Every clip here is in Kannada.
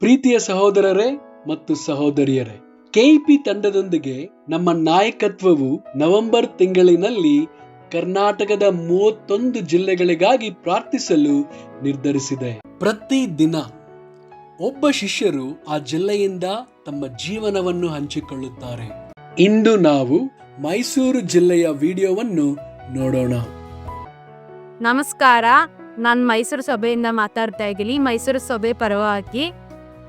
ಪ್ರೀತಿಯ ಸಹೋದರರೇ ಮತ್ತು ಸಹೋದರಿಯರೇ, ಕೆಇಪಿ ತಂಡದೊಂದಿಗೆ ನಮ್ಮ ನಾಯಕತ್ವವು ನವೆಂಬರ್ ತಿಂಗಳಿನಲ್ಲಿ ಕರ್ನಾಟಕದ ಮೂವತ್ತೊಂದು ಜಿಲ್ಲೆಗಳಿಗಾಗಿ ಪ್ರಾರ್ಥಿಸಲು ನಿರ್ಧರಿಸಿದೆ. ಪ್ರತಿ ದಿನ ಒಬ್ಬ ಶಿಷ್ಯರು ಆ ಜಿಲ್ಲೆಯಿಂದ ತಮ್ಮ ಜೀವನವನ್ನು ಹಂಚಿಕೊಳ್ಳುತ್ತಾರೆ. ಇಂದು ನಾವು ಮೈಸೂರು ಜಿಲ್ಲೆಯ ವಿಡಿಯೋವನ್ನು ನೋಡೋಣ. ನಮಸ್ಕಾರ. ನಾನು ಮೈಸೂರು ಸಭೆಯಿಂದ ಮಾತಾಡ್ತಾ ಇದ್ದೀನಿ. ಮೈಸೂರು ಸಭೆ ಪರವಾಗಿ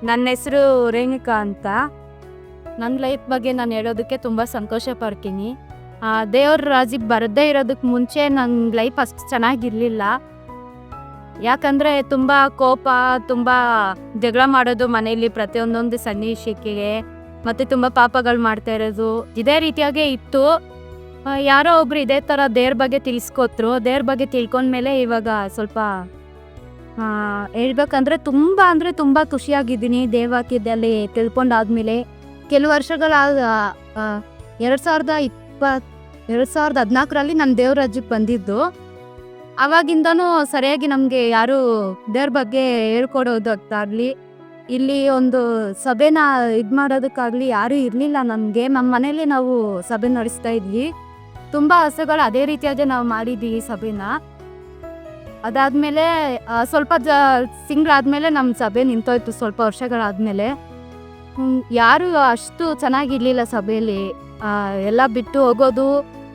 ನನ್ನ ಹೆಸರು ರೇಣುಕಾ ಅಂತ. ನನ್ನ ಲೈಫ್ ಬಗ್ಗೆ ನಾನು ಹೇಳೋದಕ್ಕೆ ತುಂಬ ಸಂತೋಷ ಪಡ್ತೀನಿ ದೇವ್ರ ರಾಜಿಗೆ ಬರದೇ ಇರೋದಕ್ಕೆ ಮುಂಚೆ ನನ್ನ ಲೈಫ್ ಅಷ್ಟು ಚೆನ್ನಾಗಿರಲಿಲ್ಲ. ಯಾಕಂದರೆ ತುಂಬ ಕೋಪ, ತುಂಬ ಜಗಳ ಮಾಡೋದು ಮನೆಯಲ್ಲಿ ಪ್ರತಿಯೊಂದೊಂದು ಸನ್ನಿವೇಶಕ್ಕೆ ಮತ್ತು ತುಂಬ ಪಾಪಗಳು ಮಾಡ್ತಾ ಇರೋದು, ಇದೇ ರೀತಿಯಾಗೆ ಇತ್ತು. ಯಾರೋ ಒಬ್ರು ಇದೇ ಥರ ದೇವ್ರ ಬಗ್ಗೆ ತಿಳಿಸ್ಕೊತ್ರು ದೇವ್ರ ಬಗ್ಗೆ ತಿಳ್ಕೊಂಡ್ಮೇಲೆ ಇವಾಗ ಸ್ವಲ್ಪ ಹೇಳ್ಬೇಕಂದ್ರೆ ತುಂಬ ಅಂದರೆ ತುಂಬ ಖುಷಿಯಾಗಿದ್ದೀನಿ. ದೇವಾಕ್ಯದಲ್ಲಿ ತಿಳ್ಕೊಂಡಾದ್ಮೇಲೆ ಕೆಲವು ವರ್ಷಗಳ ಎರಡು ಸಾವಿರದ ಇಪ್ಪತ್ತು ಎರಡು ಸಾವಿರದ ಹದಿನಾಲ್ಕರಲ್ಲಿ ನಾನು ದೇವ್ರ ರಾಜ್ಯಕ್ಕೆ ಬಂದಿದ್ದು. ಅವಾಗಿಂದನೂ ಸರಿಯಾಗಿ ನಮಗೆ ಯಾರು ದೇವ್ರ ಬಗ್ಗೆ ಹೇಳ್ಕೊಡೋದಕ್ಕಾಗಲಿ ಇಲ್ಲಿ ಒಂದು ಸಭೆನ ಇದು ಮಾಡೋದಕ್ಕಾಗಲಿ ಯಾರೂ ಇರಲಿಲ್ಲ ನಮಗೆ. ನಮ್ಮ ಮನೇಲಿ ನಾವು ಸಭೆ ನಡೆಸ್ತಾ ಇದ್ವಿ. ತುಂಬ ಹಸುಗಳು ಅದೇ ರೀತಿಯಾಗಿ ನಾವು ಮಾಡಿದ್ದೀವಿ ಸಭೆನ. ಅದಾದಮೇಲೆ ಸ್ವಲ್ಪ ಜ, ತಿಂಗಳಾದಮೇಲೆ ನಮ್ಮ ಸಭೆ ನಿಂತೋಯ್ತು, ಸ್ವಲ್ಪ ವರ್ಷಗಳಾದಮೇಲೆ. ಯಾರು ಅಷ್ಟು ಚೆನ್ನಾಗಿರ್ಲಿಲ್ಲ ಸಭೆಯಲ್ಲಿ. ಎಲ್ಲ ಬಿಟ್ಟು ಹೋಗೋದು,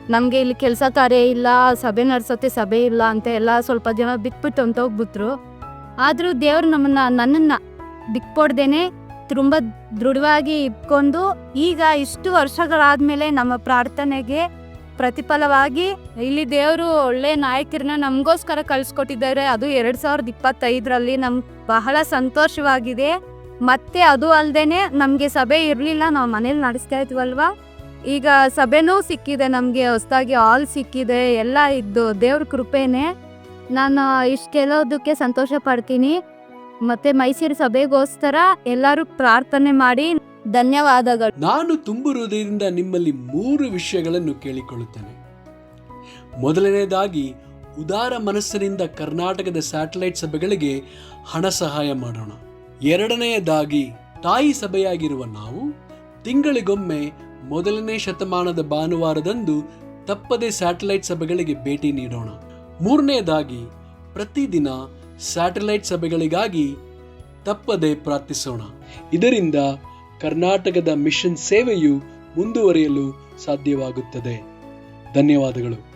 ನಮಗೆ ಇಲ್ಲಿ ಕೆಲಸ ಕಾರ್ಯ ಇಲ್ಲ, ಸಭೆ ನಡೆಸೋತ್ತೆ ಸಭೆ ಇಲ್ಲ ಅಂತ ಎಲ್ಲ ಸ್ವಲ್ಪ ಜನ ಬಿಟ್ಬಿಟ್ಟು ಅಂತ ಹೋಗ್ಬಿಟ್ರು. ಆದರೂ ದೇವರು ನಮ್ಮನ್ನ, ನನ್ನನ್ನು ಬಿಕ್ಕೊಡ್ದೇನೆ ತುಂಬ ದೃಢವಾಗಿ ಇಟ್ಕೊಂಡು ಈಗ ಇಷ್ಟು ವರ್ಷಗಳಾದಮೇಲೆ ನಮ್ಮ ಪ್ರಾರ್ಥನೆಗೆ ಪ್ರತಿಫಲವಾಗಿ ಇಲ್ಲಿ ದೇವರು ಒಳ್ಳೆ ನಾಯಕರನ್ನ ನಮಗೋಸ್ಕರ ಕಳಿಸ್ಕೊಟ್ಟಿದ್ದಾರೆ. ಅದು ಎರಡ್ ಸಾವಿರದ ಇಪ್ಪತ್ತೈದರಲ್ಲಿ ನಮ್ ಬಹಳ ಸಂತೋಷವಾಗಿದೆ. ಮತ್ತೆ ಅದು ಅಲ್ಲದೇನೆ ನಮಗೆ ಸಭೆ ಇರಲಿಲ್ಲ, ನಾವು ಮನೇಲಿ ನಡೆಸ್ತಾ ಇದ್ವಲ್ವಾ? ಈಗ ಸಭೆನೂ ಸಿಕ್ಕಿದೆ ನಮಗೆ, ಹೊಸದಾಗಿ ಹಾಲ್ ಸಿಕ್ಕಿದೆ, ಎಲ್ಲ ಇದ್ದು ದೇವ್ರ ಕೃಪೆನೆ. ನಾನು ಇಷ್ಟು ಕೆಲೋದಕ್ಕೆ ಸಂತೋಷ ಪಡ್ತೀನಿ. ಮತ್ತೆ ಮೈಸೂರು ಸಭೆಗೋಸ್ಕರ ಎಲ್ಲರೂ ಪ್ರಾರ್ಥನೆ ಮಾಡಿ. ಧನ್ಯವಾದಗಳು. ನಾನು ತುಂಬು ಹೃದಯದಿಂದ ನಿಮ್ಮಲ್ಲಿ ಮೂರು ವಿಷಯಗಳನ್ನು ಕೇಳಿಕೊಳ್ಳುತ್ತೇನೆ. ಮೊದಲನೇದಾಗಿ ಉದಾರ ಮನಸ್ಸಿನಿಂದ ಕರ್ನಾಟಕದ ಸ್ಯಾಟಲೈಟ್ ಸಭೆಗಳಿಗೆ ಹಣ ಸಹಾಯ ಮಾಡೋಣ. ಎರಡನೆಯದಾಗಿ, ತಾಯಿ ಸಭೆಯಾಗಿರುವ ನಾವು ತಿಂಗಳಿಗೊಮ್ಮೆ ಮೊದಲನೇ ಶತಮಾನದ ಭಾನುವಾರದಂದು ತಪ್ಪದೆ ಸ್ಯಾಟಲೈಟ್ ಸಭೆಗಳಿಗೆ ಭೇಟಿ ನೀಡೋಣ. ಮೂರನೆಯದಾಗಿ, ಪ್ರತಿದಿನ ಸ್ಯಾಟಲೈಟ್ ಸಭೆಗಳಿಗಾಗಿ ತಪ್ಪದೆ ಪ್ರಾರ್ಥಿಸೋಣ. ಇದರಿಂದ ಕರ್ನಾಟಕದ ಮಿಷನ್ ಸೇವೆಯು ಮುಂದುವರಿಯಲು ಸಾಧ್ಯವಾಗುತ್ತದೆ. ಧನ್ಯವಾದಗಳು.